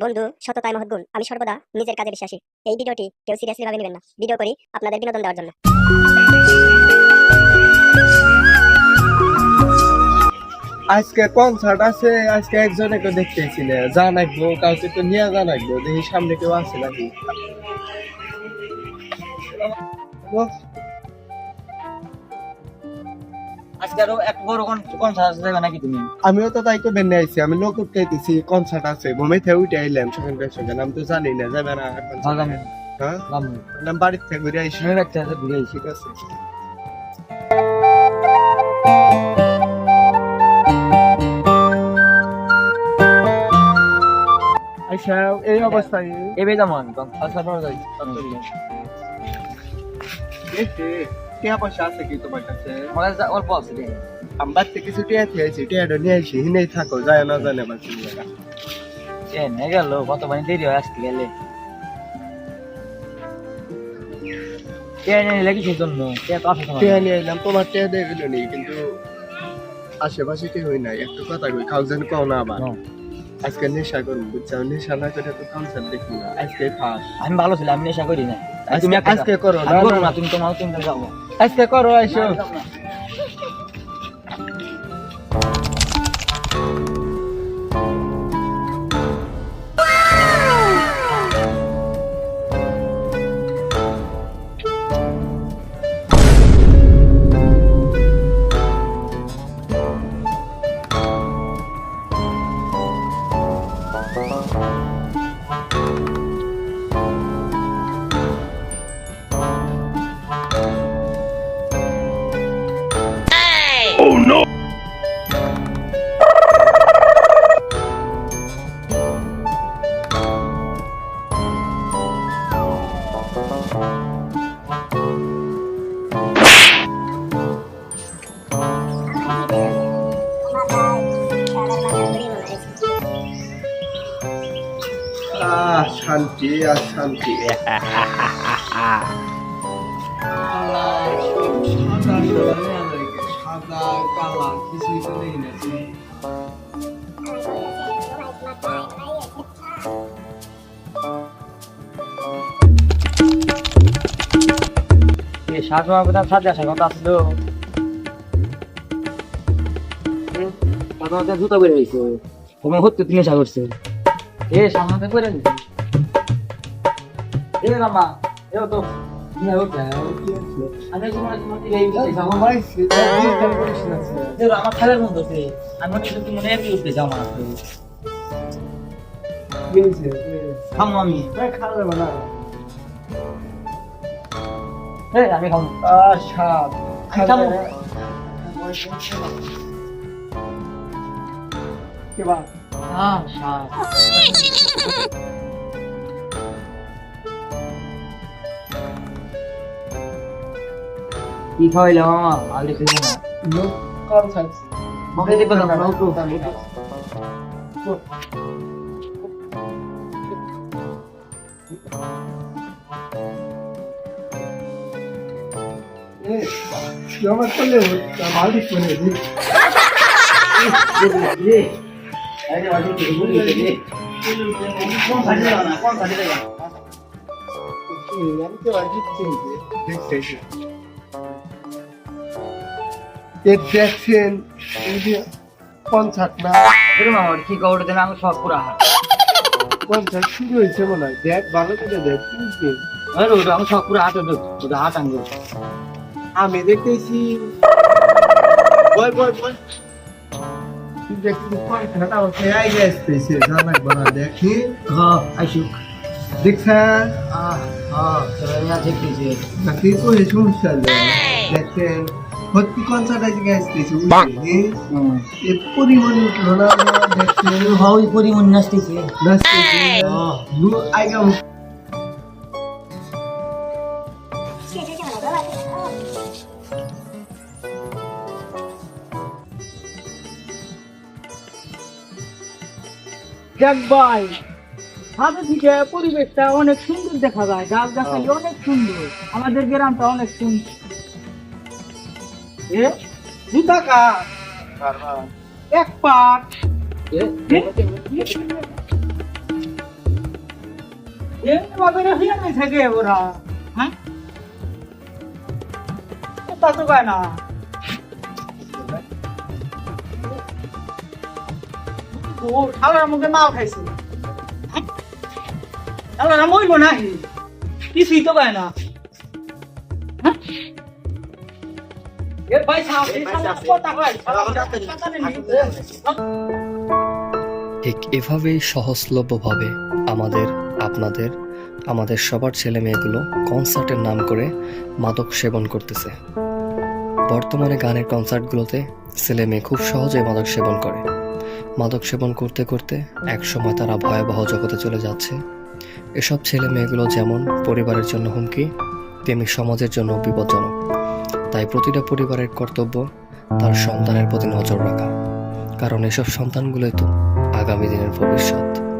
বন্ধু সততায় মহৎ গুণ। আমি সর্বদা নিজের কাজে বিশ্বাসী। এই ভিডিওটি কেউ সিরিয়াসলি ভাবে নেবেন না। ভিডিও করি আপনাদের বিনোদন দেওয়ার জন্য। আজকে কনসার্ট আছে, আজকে একজনকে দেখতেছি না জানাইবো কাউকে তো নিয়ে জানাইবো দেখি সামনে কেউ আছে নাকি? আজকে আরও এক বড় কনসার্ট আছে যাবে নাকি তুমি? আমিও তো তাই তো বেনে আইছি আমি লোক উঠতেছি কনসার্ট আছে ঘুমে থেকে উঠে আইলাম সেখান সেখানে আমি তো জানি না যাবে না। আগামী হ্যাঁ? লাম বাড়ির থেকে ঘুরে আইসি রাখতে আছে ঘুরে আইছি। ঠিক আছে। আচ্ছা এই অবস্থায় এবে যেমন কনসার্ট টিয়া পয়সা আছে কি তোমার কাছে আমার অল্প আছে রে আমার থেকে কিছু টিয়া খেয়েছি টিয়াটা নিয়ে আসি হিনেই থাকো যায় না জানে আমার কিছু এ গেল কত বানি দেরি হয় আসতে গেলে কে নিয়ে লেগেছে জন্য? কে তো আছে টিয়া নিয়ে এলাম তোমার টিয়া দিয়ে গেল নি? কিন্তু আশেপাশে কেউ নাই একটু কথা কই খাও যেন কও না আবার। আজকে নেশা করব বুঝছ নেশা না করে তো কনসার্ট দেখি না। আজকে ফার্স্ট আমি ভালো ছিলাম আমি নেশা করি না তুমি আজকে করো, না, তুমি তোমার তুমি যাও আজকে করো আইসো। আহ শান্তি আর শান্তি সাদা কালা কিছুই তো নেই না এ শাক সাথে আসে কত আসলো মাছ জুতা বের হইছে তোমার হতে তুমি নেশা করছে এ সামনে করে এ রামা এ তো নিয়ে হচ্ছে আমি তোমার তোমার এই আমার ডিজিটাল করিস না আমার খেলার মধ্যে আছে আমি মনে করি তুমি মনে একই উঠতে যাও আমার কিনছে খামো আমি খাবে না এই আমি খামো আহ সাপ আমি খামো কি বা হ্যাঁ সাপ কি খাওয়াইলাম মামা আগে খেয়ে না লোক কনসার্ট মুখে দিবে না উঠো আমার চলে ভালো শুনে দিই দেখছেন এই যে কনসার্ট না? কি কবর দেন আমি সব পুরা হাত কনসার্ট শুরু হয়েছে মনে হয়। দেখ ভালো করে দেখ আরে ওটা আমি সব পুরা হাতে দেব ওটা হাত আনব আমি দেখতেছি। দেখি। আইসুক দেখছেন? আহ হ্যাঁ চলো না দেখতেছি নাকি করে সমস্যা নেই দেখছেন ভর্তি কনসার্ট আজকে আসতেছে বুঝলি হুম এ পরিমাণ উঠল না দেখছেন হাউই পরিমন নাচতেছে নাচতেছে নু আইগা দেখ ভাই ছাদে থেকে পরিবেশটা অনেক সুন্দর দেখা যায় গাছ গাছালি অনেক সুন্দর, আমাদের গ্রামটা অনেক সুন্দর। এ? জুতা কা এক পাট এ? এ? এভাবে হিয়ানে থেকে ওরা। হ্যাঁ? তা তো পায় না। ও, শালার মুখে মাল খাইছে। হ্যাঁ? শালারা মইব নাহি কিছুই তো পায় না। ভাই কথা। ঠিক এভাবেই সহজলভ্যভাবে আমাদের আপনাদের আমাদের সবার ছেলে মেয়েগুলো কনসার্টের নাম করে মাদক সেবন করতেছে। বর্তমানে গানের কনসার্টগুলোতে ছেলে মেয়ে খুব সহজে মাদক সেবন করে। মাদক সেবন করতে করতে একসময় তারা ভয়াবহ জগতে চলে যাচ্ছে। এসব ছেলে মেয়েগুলো যেমন পরিবারের জন্য হুমকি তেমনি সমাজের জন্য বিপজ্জনক। তাই প্রতিটা পরিবারের কর্তব্য তার সন্তানের প্রতি নজর রাখা। কারণ এসব সন্তানগুলোই তো আগামী দিনের ভবিষ্যৎ।